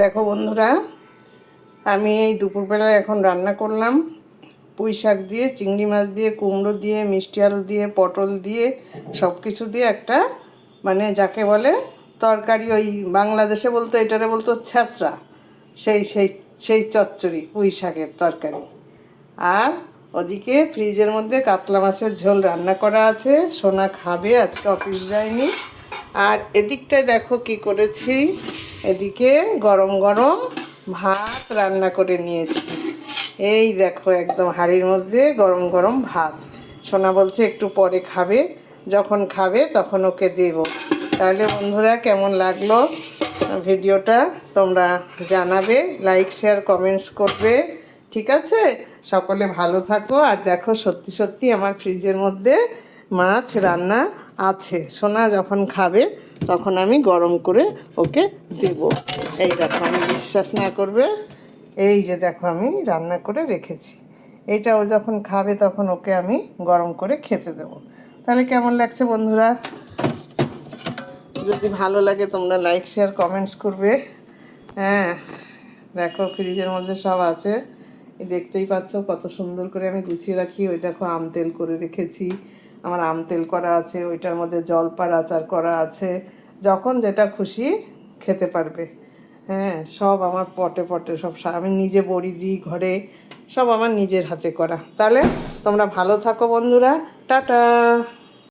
দেখো বন্ধুরা, আমি এই দুপুরবেলা এখন রান্না করলাম। পুঁই শাক দিয়ে, চিংড়ি মাছ দিয়ে, কুমড়ো দিয়ে, মিষ্টি আলু দিয়ে, পটল দিয়ে সব কিছু দিয়ে একটা মানে যাকে বলে তরকারি, ওই বাংলাদেশে বলতো, এটারে বলতো ছ্যাঁচড়া। সেই সেই সেই চচ্চড়ি, পুঁই শাকের তরকারি। আর ওদিকে ফ্রিজের মধ্যে কাতলা মাছের ঝোল রান্না করা আছে। সোনা খাবে, আজকে অফিস যায়নি। আর এদিকটায় দেখো কি করেছি। এদিকে গরম গরম ভাত রান্না করে নিয়েছি। এই দেখো একদম হাঁড়ির মধ্যে গরম গরম ভাত। সোনা বলছে একটু পরে খাবে, যখন খাবে তখন ওকে দেব। তাহলে বন্ধুরা কেমন লাগল ভিডিওটা তোমরা জানাবে, লাইক, শেয়ার, কমেন্টস করবে, ঠিক আছে? সকলে ভালো থাকো আর দেখো সত্যি সত্যি আমার ফ্রিজের মধ্যে মাছ রান্না আছে। সোনা যখন খাবে, তখন আমি গরম করে ওকে দেব। এই দেখো, আমি বিশ্বাস না করবে, এই যে দেখো আমি রান্না করে রেখেছি। এটা ও যখন খাবে, তখন ওকে আমি গরম করে খেতে দেবো। তাহলে কেমন লাগছে বন্ধুরা? যদি ভালো লাগে, তোমরা লাইক শেয়ার কমেন্টস করবে। হ্যাঁ দেখো ফ্রিজের মধ্যে সব আছে। দেখতেই পাচ্ছ কত সুন্দর করে আমি গুছিয়ে রাখি। ওই দেখো আম তেল করে রেখেছি। আমার আম তেল করা আছে, ওইটার মধ্যে জলপার আচার করা আছে, যখন যেটা খুশি খেতে পারবে। হ্যাঁ সব আমার পটে পটে সব আমি নিজে বড়ি দিই ঘরে, সব আমার নিজের হাতে করা। তাহলে তোমরা ভালো থাকো বন্ধুরা, টাটা!